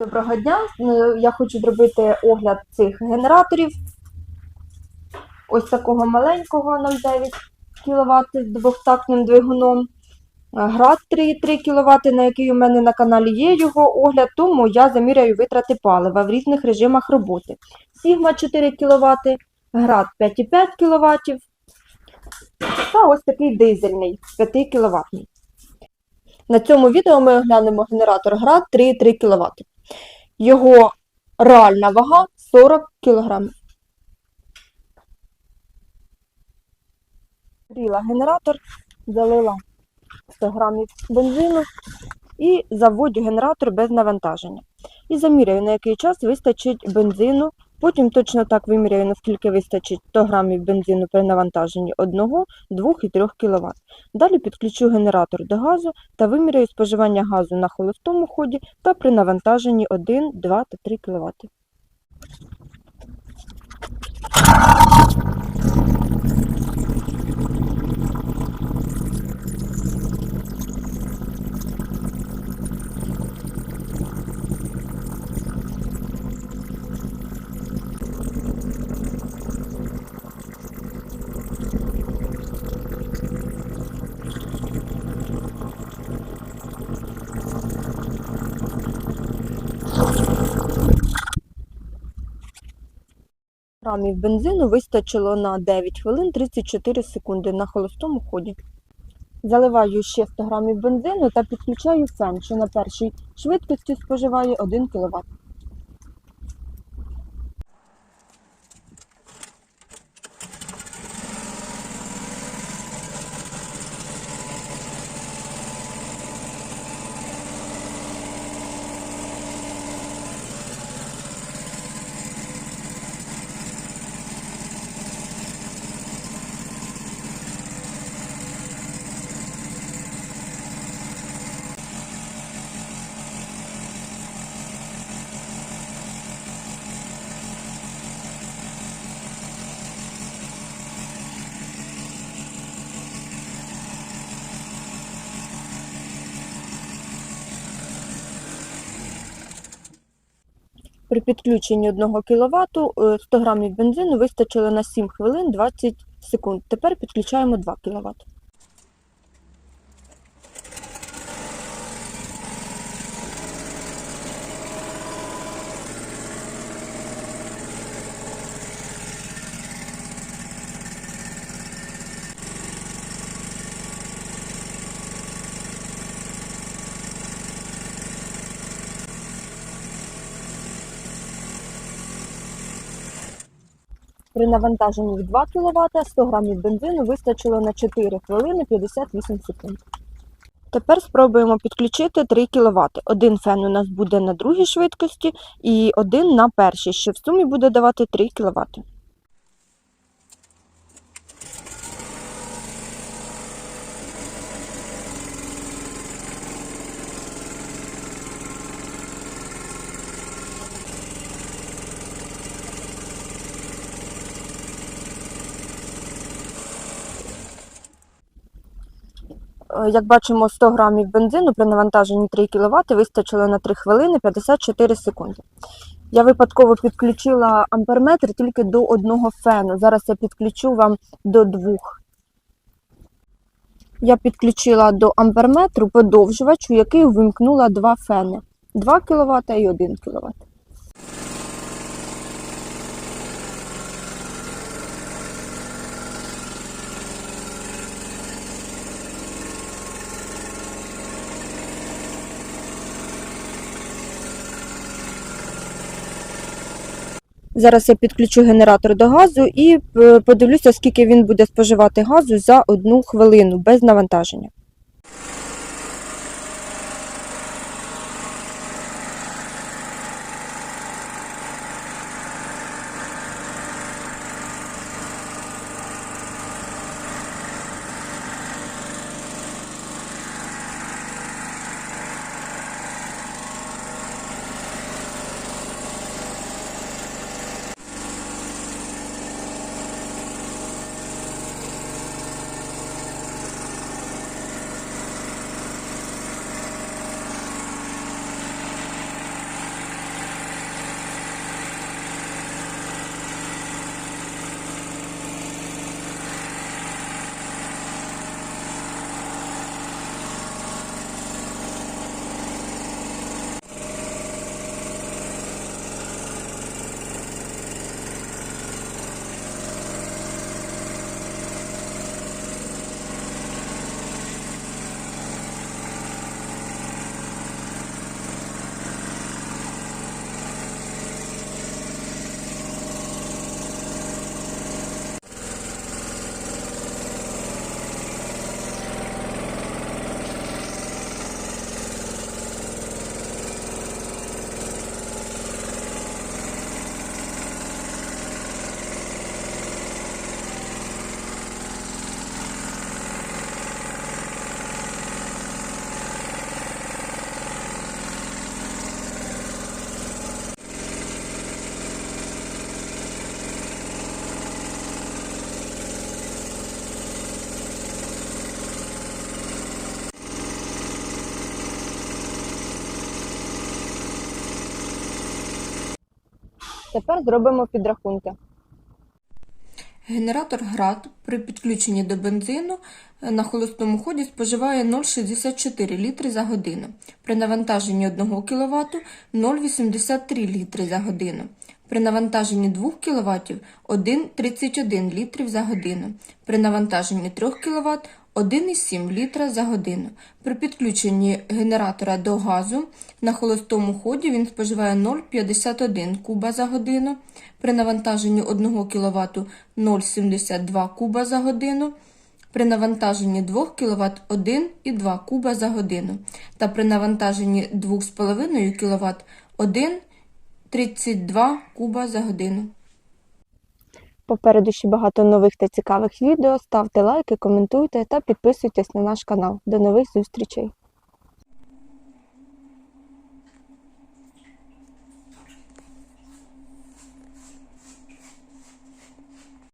Доброго дня. Е, Я хочу зробити огляд цих генераторів. Ось такого маленького 0,9 кВт з двохтактним двигуном. Е, Град 3,3 кВт, на який у мене на каналі є його огляд, тому я заміряю витрати палива в різних режимах роботи. Сігма 4 кВт, град 5,5 кВт та ось такий дизельний 5 кВт. На цьому відео ми оглянемо генератор град 3,3 кВт. Його реальна вага 40 кг. Гріла генератор, залила 100 грамів бензину і заводжу генератор без навантаження. І заміряю, на який час вистачить бензину. Потім точно так виміряю, наскільки вистачить 100 грамів бензину при навантаженні 1, 2 і 3 кВт. Далі підключу генератор до газу та виміряю споживання газу на холостому ході та при навантаженні 1, 2 та 3 кВт. Грамів бензину вистачило на 9 хвилин 34 секунди на холостому ході. Заливаю ще 100 грамів бензину та підключаю фен, що на першій швидкості споживає 1 кВт. При підключенні 1 кВт 100 грамів бензину вистачило на 7 хвилин 20 секунд. Тепер підключаємо 2 кВт. При навантаженні в 2 кВт 100 грамів бензину вистачило на 4 хвилини 58 секунд. Тепер спробуємо підключити 3 кВт. Один фен у нас буде на другій швидкості і один на першій, що в сумі буде давати 3 кВт. Як бачимо, 100 грамів бензину при навантаженні 3 кВт вистачило на 3 хвилини 54 секунди. Я випадково підключила амперметр тільки до одного фену. Зараз я підключу вам до двох. Я підключила до амперметру подовжувач, у який вимкнула два фени 2 кВт і 1 кВт. Зараз я підключу генератор до газу і е, подивлюся, скільки він буде споживати газу за одну хвилину без навантаження. Тепер зробимо підрахунки. Генератор ГРАД при підключенні до бензину е, на холостому ході споживає 0,64 літри за годину. При навантаженні 1 кВт 0,83 літри за годину. При навантаженні 2 кВт 1,31 літрів за годину. При навантаженні 3 кВт 1,7 літра за годину. При підключенні генератора до газу на холостому ході він споживає 0,51 куба за годину. При навантаженні 1 кВт 0,72 куба за годину. При навантаженні 2 кВт 1,2 куба за годину. Та при навантаженні 2,5 кВт 1,32 куба за годину. Попереду ще багато нових та цікавих відео. Ставте лайки, коментуйте та підписуйтесь на наш канал. До нових зустрічей!